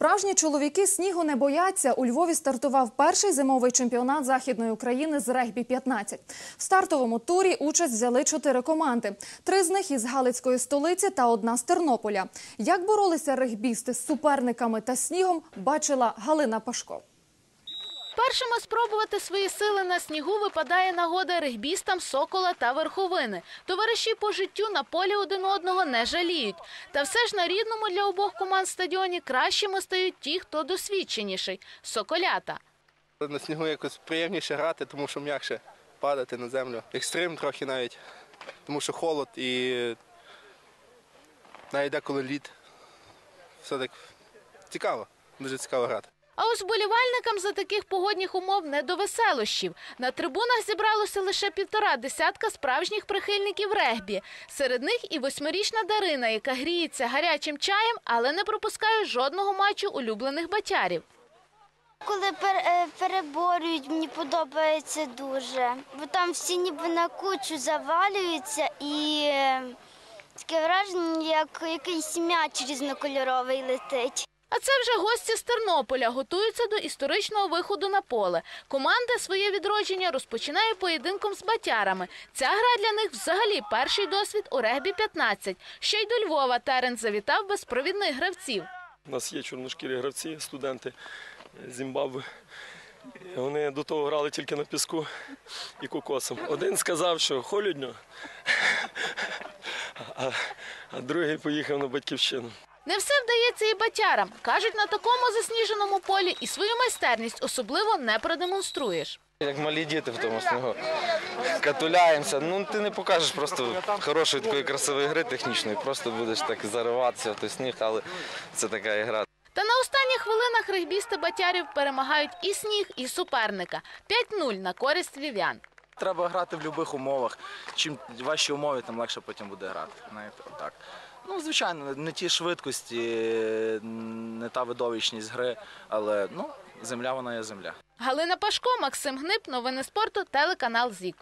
Справжні чоловіки снігу не бояться. У Львові стартував перший зимовий чемпіонат західної України з регбі 15 В стартовому турі участь взяли чотири команди. Три з них із Галицької столиці та одна з Тернополя. Як боролися регбісти з суперниками та снігом, бачила Галина Пашко. Першими спробувати свої сили на снігу випадає нагода регбістам Сокола та Верховини. Товариші по життю на полі один одного не жаліють. Та все ж на рідному для обох команд стадіоні кращими стають ті, хто досвідченіший – соколята. На снігу якось приємніше грати, тому що м'якше падати на землю. Екстрим трохи навіть, тому що холод і навіть деколи лід. Все так цікаво, дуже цікаво грати. А ось вболівальникам за таких погодних умов не до веселощів. На трибунах зібралося лише півтора десятка справжніх прихильників регбі. Серед них і восьмирічна Дарина, яка гріється гарячим чаєм, але не пропускає жодного матчу улюблених батярів. Коли е, переборюють, мені подобається дуже. Бо там всі ніби на кучу завалюються і е, таке враження, як якийсь м'яч різнокольоровий летить. А це вже гості з Тернополя готуються до історичного виходу на поле. Команда своє відродження розпочинає поєдинком з батярами. Ця гра для них взагалі перший досвід у регбі 15. Ще й до Львова Терен завітав без провідних гравців. У нас є чорношкірі гравці, студенти Зімбабве. Вони до того грали тільки на піску і кокосом. Один сказав, що холодно, а, а другий поїхав на батьківщину. Не все вдається і батярам. Кажуть, на такому засніженому полі і свою майстерність особливо не продемонструєш. Як малі діти в тому снігу. Катуляємося. Ну ти не покажеш просто хорошої такої красивої гри технічної, просто будеш так зариватися в той сніг, але це така ігра. Та на останніх хвилинах регбісти батярів перемагають і сніг, і суперника. 5-0 на користь львів'ян. Треба грати в будь-яких умовах. Чим важчі умови, тим легше потім буде грати. Знаєте, отак. Ну, звичайно, не ті швидкості, не та видовищність гри, але ну, земля вона є земля. Галина Пашко, Максим Гнип, новини спорту, телеканал ЗІК.